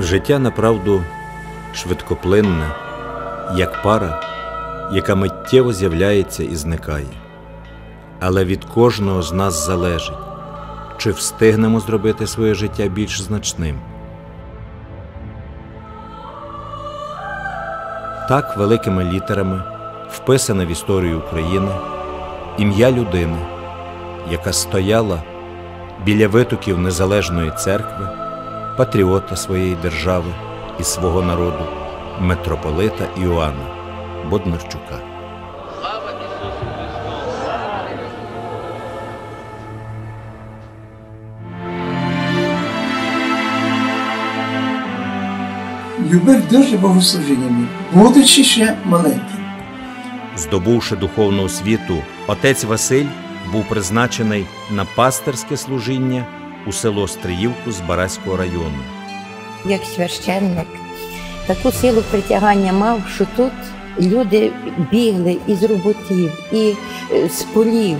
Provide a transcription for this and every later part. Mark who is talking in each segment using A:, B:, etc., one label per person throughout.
A: Життя направду швидкоплинне, як пара, яка миттєво з'являється і зникає. Але від кожного з нас залежить, чи встигнемо зробити своє життя більш значним. Так великими літерами вписане в історію України ім'я людини, яка стояла біля витоків незалежної церкви, патріота своєї держави і свого народу, митрополита Іоанна Боднарчука.
B: Любив дуже богослужіннями, будучи ще маленьким.
A: Здобувши духовну освіту, отець Василь був призначений на пастирське служіння у село Стріївку з Бараського району.
C: як священник. Таку силу притягання мав, що тут люди бігли із роботів, і е, з полів,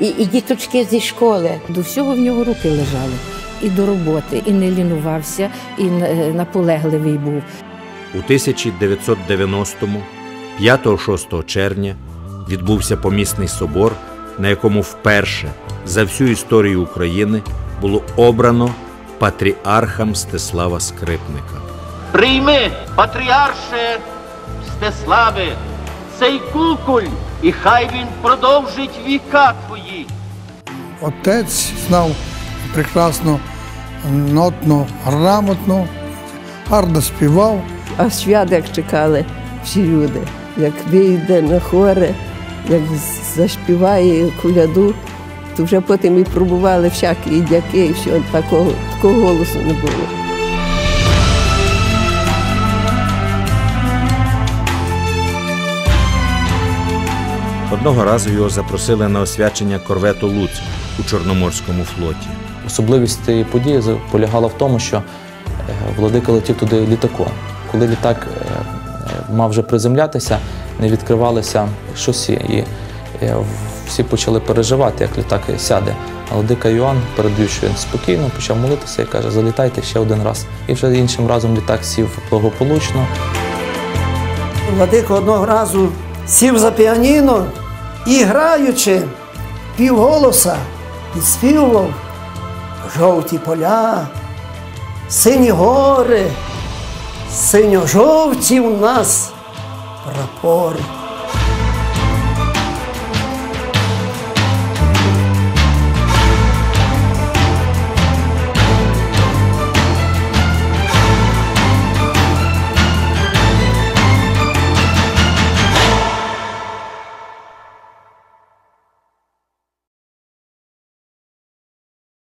C: і, і діточки зі школи.
D: До всього в нього руки лежали. І до роботи, і не лінувався, і е, наполегливий був.
A: У 1990-му, 5-6 червня, відбувся помісний собор, на якому вперше за всю історію України було обрано патріарха Мстислава Скрипника.
E: Прийми, патріарше Стеславе, цей куколь, і хай він продовжить віка твої.
B: Отець знав прекрасно нотно, грамотно, гарно співав.
F: А свят як чекали всі люди, як вийде на хоре, як заспіває куляду, то вже потім і пробували всякі дяки, і все, такого, такого голосу не було.
A: Одного разу його запросили на освячення корвету Луцьк у Чорноморському флоті.
G: Особливість цієї події полягала в тому, що е, владика летів туди літаком. Коли літак е, е, мав вже приземлятися, не відкривалися шосі, і всі почали переживати, як літак сяде. А владика Йоанн, передаючи він спокійно, почав молитися і каже: залітайте ще один раз. І вже іншим разом літак сів благополучно.
H: Владико одного разу сів за піаніно і, граючи півголоса, підспівував жовті поля, сині гори, синьо-жовті у нас прапори.